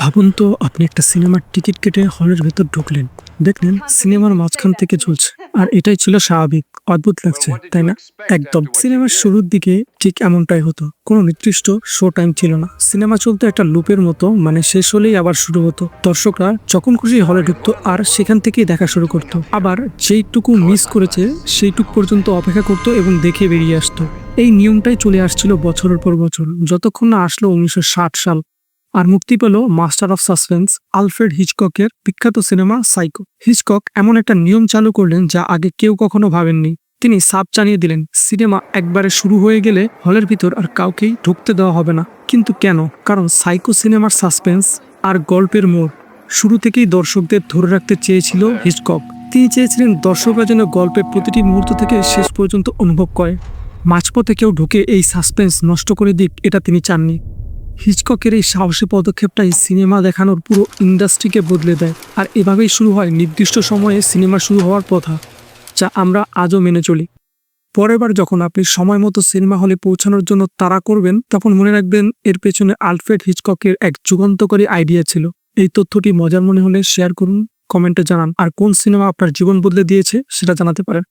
ভাবুন তো, আপনি একটা সিনেমার টিকিট কেটে হলের ভেতর ঢুকলেন। দেখলেন সিনেমার মাঝখান থেকে চলছে, আর এটাই ছিল স্বাভাবিক, অদ্ভুত লাগছে, তাই না? একদম, সিনেমার শুরুর দিকে ঠিক এমনটাই হতো, কোনো নির্দিষ্ট শো টাইম ছিল না। সিনেমা চলতো একটা লুপের মতো মানে শেষ হলেই আবার শুরু হতো। দর্শকরা যখন খুশি হলে ঢুকতো, আর সেখান থেকেই দেখা শুরু করতো। আবার যেইটুকু মিস করেছে, সেইটুক পর্যন্ত অপেক্ষা করতো এবং দেখে বেরিয়ে আসতো। এই নিয়মটাই চলে আসছিল বছরের পর বছর, যতক্ষণ না আসলো উনিশশো ষাট সাল। আর মুক্তি পেল মাস্টার অফ সাসপেন্স আলফ্রেড হিচককের বিখ্যাত সিনেমা সাইকো। হিচকক এমন একটা নিয়ম চালু করলেন যা আগে কেউ কখনো ভাবেননি। তিনি সাপ জানিয়ে দিলেন, সিনেমা একবারে শুরু হয়ে গেলে হলের ভিতর আর কাউকেই ঢুকতে দেওয়া হবে না। কিন্তু কেন? কারণ সাইকো সিনেমার সাসপেন্স আর গল্পের মোড় শুরু থেকেই দর্শকদের ধরে রাখতে চেয়েছিল হিচকক। তিনি চেয়েছিলেন দর্শকরা যেন গল্পের প্রতিটি মুহূর্ত থেকে শেষ পর্যন্ত অনুভব করে। মাঝপথে কেউ ঢুকে এই সাসপেন্স নষ্ট করে দিক, এটা তিনি চাননি। হিচককের এই সাহসী পদক্ষেপটাই সিনেমা দেখানোর পুরো ইন্ডাস্ট্রিকে বদলে দেয়। আর এভাবেই শুরু হয় নির্দিষ্ট সময়ে সিনেমা শুরু হওয়ার কথা যা আমরা আজও মেনে চলি। পরের বার যখন আপনি সময় মতো সিনেমা হলে পৌঁছানোর জন্য তাড়া করবেন, তখন মনে রাখবেন এর পেছনে আলফ্রেড হিচককের এক যুগান্তকারী আইডিয়া ছিল। এই তথ্যটি মজার মনে হলে শেয়ার করুন, কমেন্টে জানান। আর কোন সিনেমা আপনার জীবন বদলে দিয়েছে, সেটা জানাতে পারেন।